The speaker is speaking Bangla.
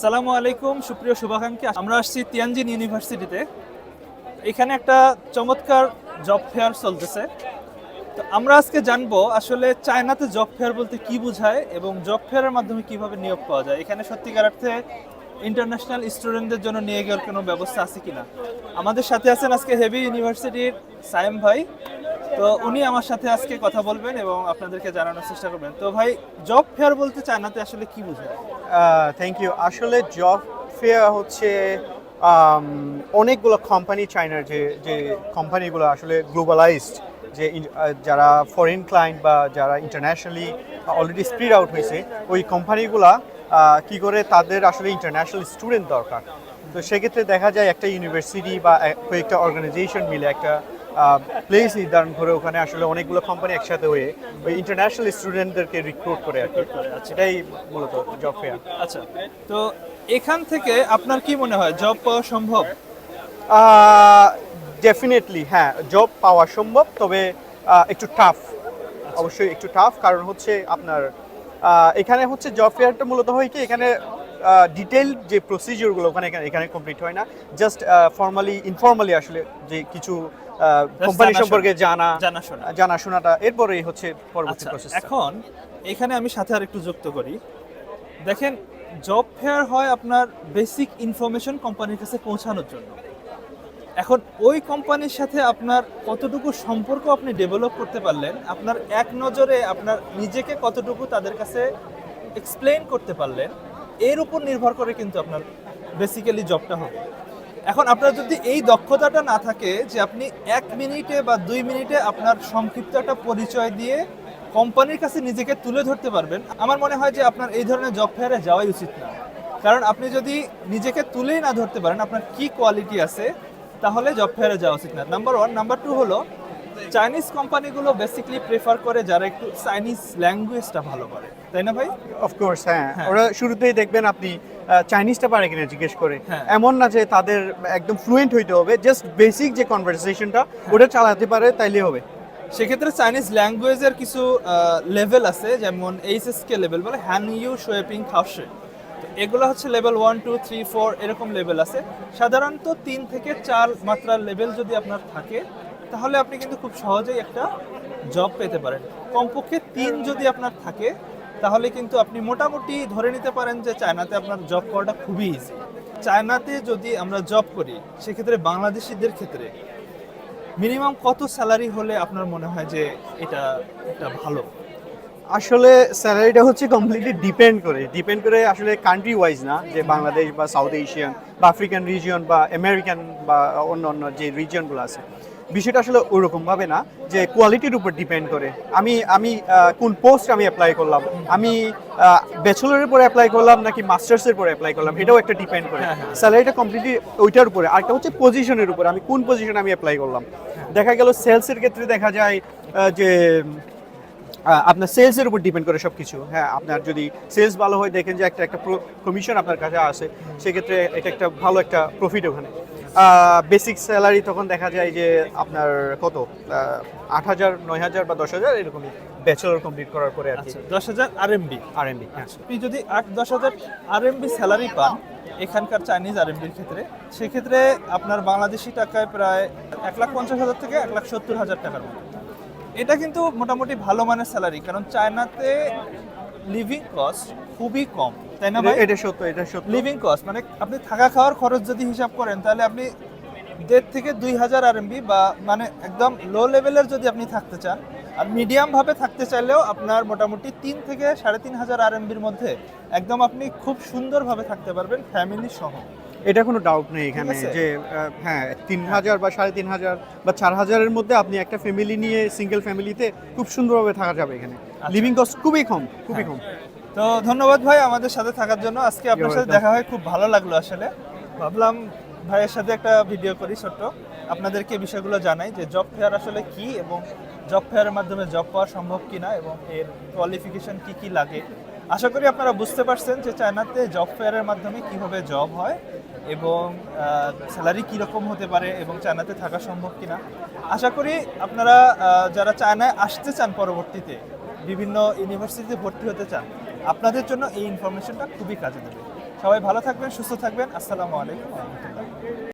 সালামু আলাইকুম, সুপ্রিয় শুভাকাঙ্ক্ষী। আমরা আসছি তিয়ানজিন ইউনিভার্সিটিতে। এখানে একটা চমৎকার জব ফেয়ার চলতেছে। তো আমরা আজকে জানব আসলে চায়নাতে জব ফেয়ার বলতে কি বোঝায় এবং জব ফেয়ারের মাধ্যমে কীভাবে নিয়োগ পাওয়া যায়। এখানে সত্যিকার অর্থে ইন্টারন্যাশনাল স্টুডেন্টদের জন্য নিয়ে যাওয়ার কোনো ব্যবস্থা আছে কিনা? আমাদের সাথে আছেন আজকে হেভি ইউনিভার্সিটির সায়েম ভাই। তো উনি আমার সাথে আজকে কথা বলবেন এবং আপনাদেরকে জানানোর চেষ্টা করবেন। তো ভাই জব ফেয়ার বলতে চায়নাতে আসলে কি বোঝায় থ্যাংক ইউ আসলে জব ফেয়ার হচ্ছে অনেকগুলো কোম্পানি চায়নার যে যে কোম্পানিগুলো আসলে গ্লোবালাইজড যে যারা ফরেন ক্লায়েন্ট বা যারা ইন্টারন্যাশনালি অলরেডি স্প্রিড আউট হয়েছে, ওই কোম্পানিগুলা কি করে তাদের আসলে ইন্টারন্যাশনাল স্টুডেন্ট দরকার। তো সেক্ষেত্রে দেখা যায় একটা ইউনিভার্সিটি বা কয়েকটা অর্গানাইজেশন মিলে একটা প্লেস নির্ধারণ করে ওখানে আসলে অনেকগুলো কোম্পানি একসাথে হয়ে ওই ইন্টারন্যাশনাল স্টুডেন্টদেরকে রিক্রুট করে আর কি। সেটাই মূলত জব ফেয়ার আচ্ছা তো এখান থেকে আপনার কি মনে হয় জব পাওয়া সম্ভব? ডেফিনেটলি হ্যাঁ জব পাওয়া সম্ভব তবে একটু টাফ অবশ্যই একটু টাফ কারণ হচ্ছে আপনার এখানে হচ্ছে জব ফেয়ারটা মূলত হয় কি এখানে ডিটেল যে প্রসিজিওরগুলো ওখানে এখানে- এখানে কমপ্লিট হয় না। জাস্ট ফর্মালি ইনফর্মালি আসলে যে কিছু কোম্পানি সম্পর্কে জানা জানাশোনা জানাশোনাটা এরপরেই হচ্ছে পরবর্তী আচ্ছা প্রসেস এখন এখানে আমি সাথে আর একটু যুক্ত করি। দেখেন জব ফেয়ার হয় আপনার বেসিক ইনফরমেশন কোম্পানির কাছে পৌঁছানোর জন্য। এখন ওই কোম্পানির সাথে আপনার কতটুকু সম্পর্ক আপনি ডেভেলপ করতে পারলেন আপনার এক নজরে আপনার নিজেকে কতটুকু তাদের কাছে এক্সপ্লেইন করতে পারলেন এর উপর নির্ভর করে কিন্তু আপনার বেসিক্যালি জবটা হবে। এখন আপনার যদি এই দক্ষতাটা না থাকে যে আপনি এক মিনিটে বা দুই মিনিটে আপনার সংক্ষিপ্ত একটা পরিচয় দিয়ে কোম্পানির কাছে নিজেকে তুলে ধরতে পারবেন আমার মনে হয় যে আপনার এই ধরনের জব ফেয়ারে যাওয়াই উচিত না। কারণ আপনি যদি নিজেকে তুলেই না ধরতে পারেন আপনার কি কোয়ালিটি আছে তাহলে জব ফেয়ারে যাওয়া উচিত না। নাম্বার ওয়ান নাম্বার টু হলো চাইনিজ কোম্পানিগুলো বেসিক্যালি প্রেফার করে যারা একটু চাইনিজ ল্যাঙ্গুয়েজটা ভালো পারে তাই না ভাই? অফকোর্স হ্যাঁ। হ্যাঁ। ওরা শুরুতেই দেখবেন আপনি চাইনিজটা পারে কিনা জিজ্ঞেস করে। হ্যাঁ। এমন না যে তাদের একদম ফ্লুয়েন্ট হইতে হবে জাস্ট বেসিক যে কনভারসেশনটা ওটা চালাতে পারে তাইলে হবে। সেক্ষেত্রে চাইনিজ ল্যাঙ্গুয়েজের কিছু লেভেল আছে যেমন এইচএস কে লেভেল বলে হ্যান ইউ শোয়েপিং খাওসে এগুলো হচ্ছে level one two three four এরকম লেভেল আছে। সাধারণত তিন থেকে চার মাত্রার লেভেল যদি আপনার থাকে তাহলে আপনি কিন্তু খুব সহজেই একটা জব পেতে পারেন। কমপক্ষে তিন যদি আপনার থাকে তাহলে কিন্তু আপনি মোটামুটি ধরে নিতে পারেন যে চায়নাতে আপনার জব করাটা খুবই ইজি চায়নাতে যদি আমরা জব করি, সেক্ষেত্রে বাংলাদেশিদের ক্ষেত্রে মিনিমাম কত স্যালারি হলে আপনার মনে হয় যে এটা এটা ভালো? আসলে স্যালারিটা হচ্ছে কমপ্লিটলি ডিপেন্ড করে। ডিপেন্ড করে আসলে কান্ট্রি ওয়াইজ না, যে বাংলাদেশ বা সাউথ এশিয়ান বা আফ্রিকান রিজিয়ন বা আমেরিকান বা অন্য অন্য যে রিজিয়নগুলো আছে। বিষয়টা আসলে ওরকম ভাবে না যে কোয়ালিটির উপর ডিপেন্ড করে। আমি আমি কোন পোস্ট আমি অ্যাপ্লাই করলাম? আমি ব্যাচেলরের পরে অ্যাপ্লাই করলাম নাকি মাস্টার্সের পরে অ্যাপ্লাই করলাম? এটাও একটা ডিপেন্ড করে। হ্যাঁ, হ্যাঁ। স্যালারিটা কমপ্লিটলি ওইটার উপরে। আরেকটা হচ্ছে পজিশনের উপর। আমি কোন পজিশনে আমি অ্যাপ্লাই করলাম? দেখা গেল সেলসের ক্ষেত্রে দেখা যায় যে আপনার সেলসের উপর ডিপেন্ড করে সব কিছু হ্যাঁ আপনার যদি সেলস ভালো হয় দেখেন যে একটা একটা কমিশন আপনার কাছে আসে সেক্ষেত্রে এটা একটা ভালো একটা প্রফিট ওখানে। বেসিক স্যালারি তখন দেখা যায় যে আপনার কত? আট হাজার নয় হাজার বা দশ হাজার এরকমই ব্যাচেলর কমপ্লিট করার পরে আর কি। আচ্ছা দশ হাজার আরএমবি আর এমবি হ্যাঁ। আপনি যদি আট দশ হাজার আরএমবি স্যালারি পান এখানকার চাইনিজ আরএমবির ক্ষেত্রে সেক্ষেত্রে আপনার বাংলাদেশি টাকায় প্রায় এক লাখ পঞ্চাশ হাজার থেকে এক লাখ সত্তর হাজার টাকার মতো। এটা কিন্তু মোটামুটি ভালো মানের স্যালারি কারণ চায়নাতে লিভিং কস্ট খুবই কম তাই না ভাই? এটা- সত্য এটা সত্য। লিভিং কস্ট মানে আপনি থাকা খাওয়ার খরচ যদি হিসাব করেন তাহলে আপনি দেড় থেকে দুই হাজার আরএমবি বা মানে একদম লো লেভেলের যদি আপনি থাকতে চান আর মিডিয়াম ভাবে থাকতে চাইলেও আপনার মোটামুটি তিন থেকে সাড়ে তিন হাজার আরএমবির মধ্যে একদম আপনি খুব সুন্দরভাবে থাকতে পারবেন ফ্যামিলি সহ। এটা কোনো ডাউট নেই এখানে যে হ্যাঁ তিন হাজার বা সাড়ে তিন হাজার বা চার হাজারের মধ্যে আপনি একটা ফ্যামিলি নিয়ে সিঙ্গেল ফ্যামিলিতে খুব সুন্দরভাবে থাকা যাবে এখানে। লিভিং কস্ট খুবই কম খুবই কম। তো ধন্যবাদ ভাই আমাদের সাথে থাকার জন্য। আজকে আপনার সাথে দেখা হয় খুব ভালো লাগল আসলে। ভাবলাম ভাইয়ের সাথে একটা ভিডিও করি ছোট্ট। আপনাদেরকে বিষয়গুলো জানাই যে জব ফেয়ার আসলে কি এবং জব ফেয়ারের মাধ্যমে জব পাওয়া সম্ভব কি না এবং এর কোয়ালিফিকেশন কি কি লাগে। আশা করি আপনারা বুঝতে পারছেন যে চায়নাতে জব ফেয়ারের মাধ্যমে কীভাবে জব হয় এবং স্যালারি কীরকম হতে পারে এবং চায়নাতে থাকা সম্ভব কিনা। আশা করি আপনারা যারা চায়নায় আসতে চান পরবর্তীতে বিভিন্ন ইউনিভার্সিটিতে ভর্তি হতে চান, আপনাদের জন্য এই ইনফরমেশনটা খুবই কাজে দেবে। সবাই ভালো থাকবেন, সুস্থ থাকবেন। আসসালামু আলাইকুম।